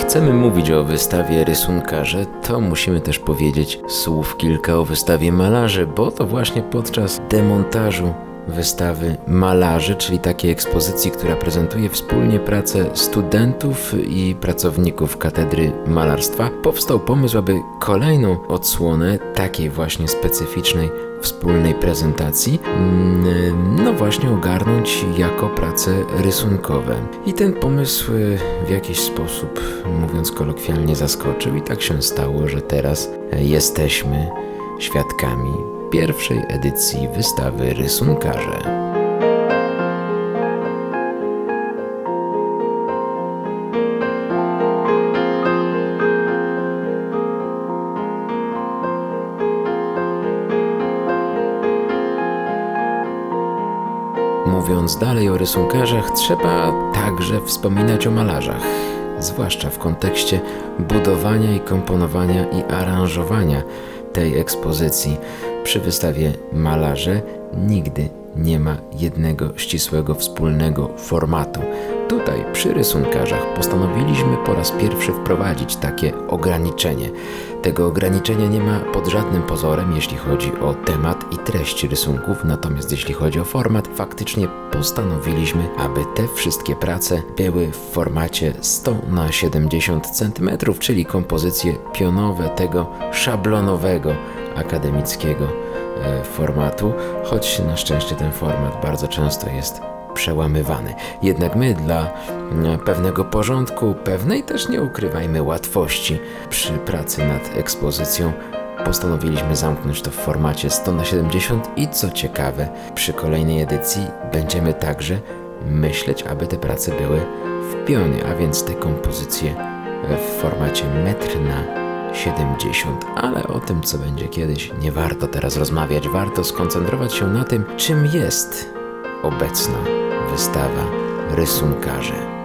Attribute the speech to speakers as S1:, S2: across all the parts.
S1: Chcemy mówić o wystawie rysunkarze, to musimy też powiedzieć słów kilka o wystawie malarzy, bo to właśnie podczas demontażu wystawy malarzy, czyli takiej ekspozycji, która prezentuje wspólnie pracę studentów i pracowników Katedry Malarstwa, powstał pomysł, aby kolejną odsłonę takiej właśnie specyficznej wspólnej prezentacji, mm, właśnie ogarnąć jako prace rysunkowe. I ten pomysł y, w jakiś sposób, mówiąc kolokwialnie, zaskoczył i tak się stało, że teraz jesteśmy świadkami pierwszej edycji wystawy rysunkarze. Mówiąc dalej o rysunkarzach, trzeba także wspominać o malarzach, zwłaszcza w kontekście budowania i komponowania i aranżowania tej ekspozycji. Przy wystawie Malarze nigdy nie ma jednego ścisłego wspólnego formatu. Tutaj przy rysunkarzach postanowiliśmy po raz pierwszy wprowadzić takie ograniczenie. Tego ograniczenia nie ma pod żadnym pozorem, jeśli chodzi o temat i treść rysunków, natomiast jeśli chodzi o format, faktycznie postanowiliśmy, aby te wszystkie prace były w formacie 100 na 70 cm, czyli kompozycje pionowe tego szablonowego akademickiego e, formatu, choć na szczęście ten format bardzo często jest przełamywany. Jednak my dla pewnego porządku, pewnej też nie ukrywajmy łatwości przy pracy nad ekspozycją postanowiliśmy zamknąć to w formacie 100 na 70 i co ciekawe, przy kolejnej edycji będziemy także myśleć, aby te prace były w pionie, a więc te kompozycje w formacie metr na 70, ale o tym, co będzie kiedyś, nie warto teraz rozmawiać. Warto skoncentrować się na tym, czym jest obecna wystawa rysunkarzy.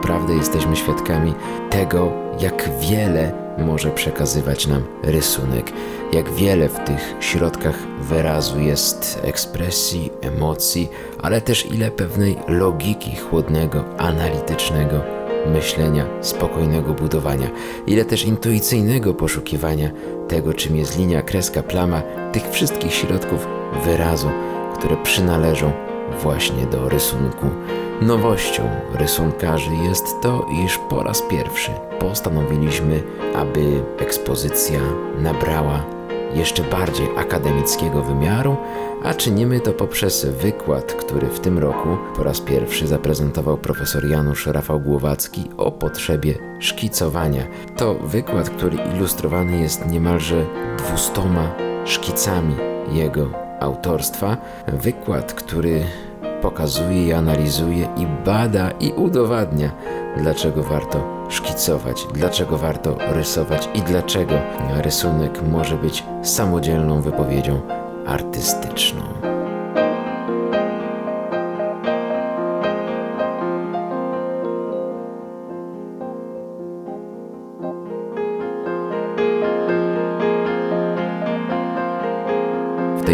S1: Naprawdę jesteśmy świadkami tego, jak wiele może przekazywać nam rysunek, jak wiele w tych środkach wyrazu jest ekspresji, emocji, ale też ile pewnej logiki chłodnego, analitycznego myślenia, spokojnego budowania, ile też intuicyjnego poszukiwania tego, czym jest linia, kreska, plama, tych wszystkich środków wyrazu, które przynależą właśnie do rysunku. Nowością rysunkarzy jest to, iż po raz pierwszy postanowiliśmy, aby ekspozycja nabrała jeszcze bardziej akademickiego wymiaru, a czynimy to poprzez wykład, który w tym roku po raz pierwszy zaprezentował profesor Janusz Rafał Głowacki o potrzebie szkicowania. To wykład, który ilustrowany jest niemalże dwustoma szkicami jego autorstwa. Wykład, który pokazuje i analizuje i bada i udowadnia, dlaczego warto szkicować, dlaczego warto rysować i dlaczego rysunek może być samodzielną wypowiedzią artystyczną.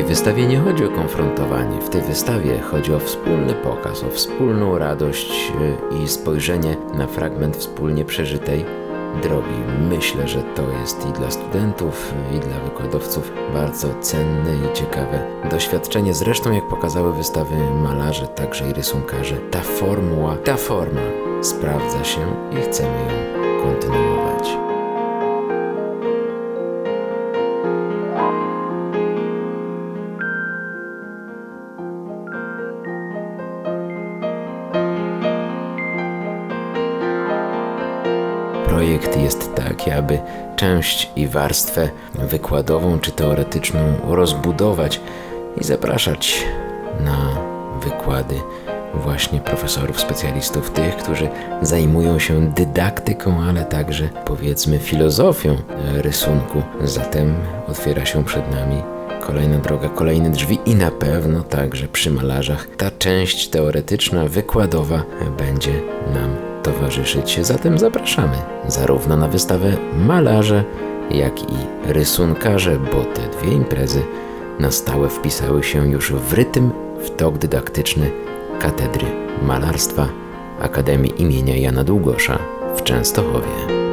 S1: Wystawie nie chodzi o konfrontowanie, w tej wystawie chodzi o wspólny pokaz, o wspólną radość y, i spojrzenie na fragment wspólnie przeżytej drogi. Myślę, że to jest i dla studentów, i dla wykładowców bardzo cenne i ciekawe doświadczenie. Zresztą, jak pokazały wystawy malarzy, także i rysunkarzy, ta formuła, ta forma sprawdza się i chcemy ją kontynuować. Jest taki, aby część i warstwę wykładową czy teoretyczną rozbudować i zapraszać na wykłady właśnie profesorów, specjalistów, tych, którzy zajmują się dydaktyką, ale także powiedzmy filozofią rysunku. Zatem otwiera się przed nami kolejna droga, kolejne drzwi i na pewno także przy malarzach ta część teoretyczna, wykładowa będzie nam towarzyszyć, zatem zapraszamy zarówno na wystawę malarze, jak i rysunkarze, bo te dwie imprezy na stałe wpisały się już w rytm, w tok dydaktyczny Katedry Malarstwa Akademii imienia Jana Długosza w Częstochowie.